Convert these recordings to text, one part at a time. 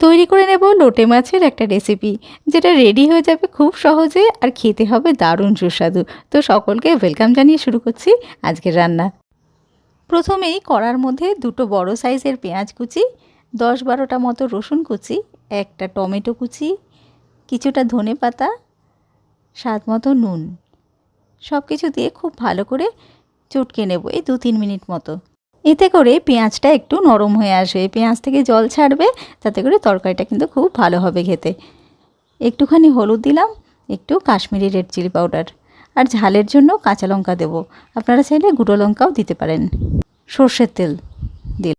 তৈরি করে নেব লোটে মাছের একটা রেসিপি যেটা রেডি হয়ে যাবে খুব সহজে আর খেতে হবে দারুণ সুস্বাদু। তো সকলকে ওয়েলকাম জানিয়ে শুরু করছি আজকের রান্না। প্রথমেই কড়ার মধ্যে দুটো বড় সাইজের পেঁয়াজ কুচি, দশ বারোটা মতো রসুন কুচি, একটা টমেটো কুচি, কিছুটা ধনে পাতা, স্বাদ মতো নুন। সব কিছু দিয়ে খুব ভালো করে চটকে নেব এই দু তিন মিনিট মতো। এতে করে পেঁয়াজটা একটু নরম হয়ে আসবে পেঁয়াজ থেকে জল ছাড়বে, তাতে করে তরকারিটা কিন্তু খুব ভালো হবে খেতে। একটুখানি হলুদ দিলাম, একটু কাশ্মীরি রেড চিলি পাউডার। আর ঝালের জন্য কাঁচা লঙ্কা দেবো। আপনারা চাইলে গুঁড়ো লঙ্কাও দিতে পারেন। সর্ষের তেল দিল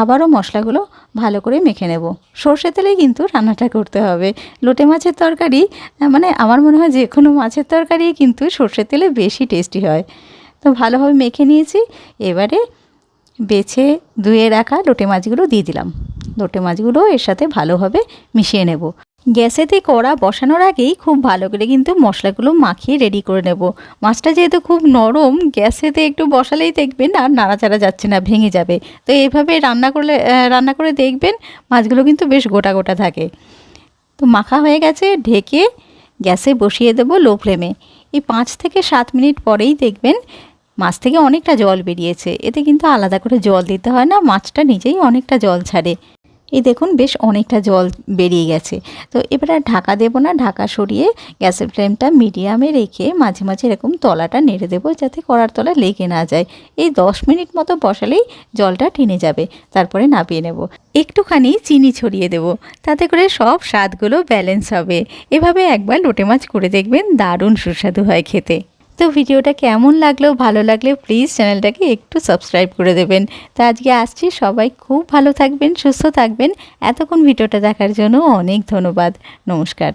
আবারও মশলাগুলো ভালো করে মেখে নেব। সর্ষে তেলে কিন্তু রান্নাটা করতে হবে। লোটে মাছের তরকারি মানে আমার মনে হয় যে কোনো মাছের তরকারি কিন্তু সর্ষের তেলে বেশি টেস্টি হয়। তো ভালোভাবে মেখে নিয়েছি। এবারে বেছে ধুয়ে রাখা লোটে মাছগুলো দিয়ে দিলাম। লোটে মাছগুলো এর সাথে ভালোভাবে মিশিয়ে নেব। গ্যাসেতে কড়া বসানোর আগেই খুব ভালো করে কিন্তু মশলাগুলো মাখিয়ে রেডি করে নেব। মাছটা যেহেতু খুব নরম, গ্যাসেতে একটু বসালেই দেখবেন আর নাড়াচাড়া যাচ্ছে না, ভেঙে যাবে। তো এইভাবে রান্না করলে রান্না করে দেখবেন মাছগুলো কিন্তু বেশ গোটা গোটা থাকে। তো মাখা হয়ে গেছে, ঢেকে গ্যাসে বসিয়ে দেবো লো ফ্লেমে। এই পাঁচ থেকে সাত মিনিট পরেই দেখবেন মাছ থেকে অনেকটা জল বেরিয়েছে। এতে কিন্তু আলাদা করে জল দিতে হয় না, মাছটা নিজেই অনেকটা জল ছাড়ে। এই দেখুন, বেশ অনেকটা জল বেরিয়ে গেছে। তো এবার আর ঢাকা দেবো না, ঢাকা সরিয়ে গ্যাসের ফ্লেমটা মিডিয়ামে রেখে মাঝে মাঝে এরকম তলাটা নেড়ে দেবো যাতে কড়ার তলা লেগে না যায়। এই দশ মিনিট মতো বসালেই জলটা টেনে যাবে, তারপরে নামিয়ে নেব। একটুখানি চিনি ছড়িয়ে দেব, তাতে করে সব স্বাদগুলো ব্যালেন্স হবে। এভাবে একবার লোটে মাছ করে দেখবেন দারুণ সুস্বাদু হয় খেতে। তো ভিডিওটা কেমন লাগল, ভালো লাগলে প্লিজ চ্যানেলটাকে একটু সাবস্ক্রাইব করে দেবেন। তো আজকে আসছি, সবাই খুব ভালো থাকবেন, সুস্থ থাকবেন। এতক্ষণ ভিডিওটা দেখার জন্য অনেক ধন্যবাদ। নমস্কার।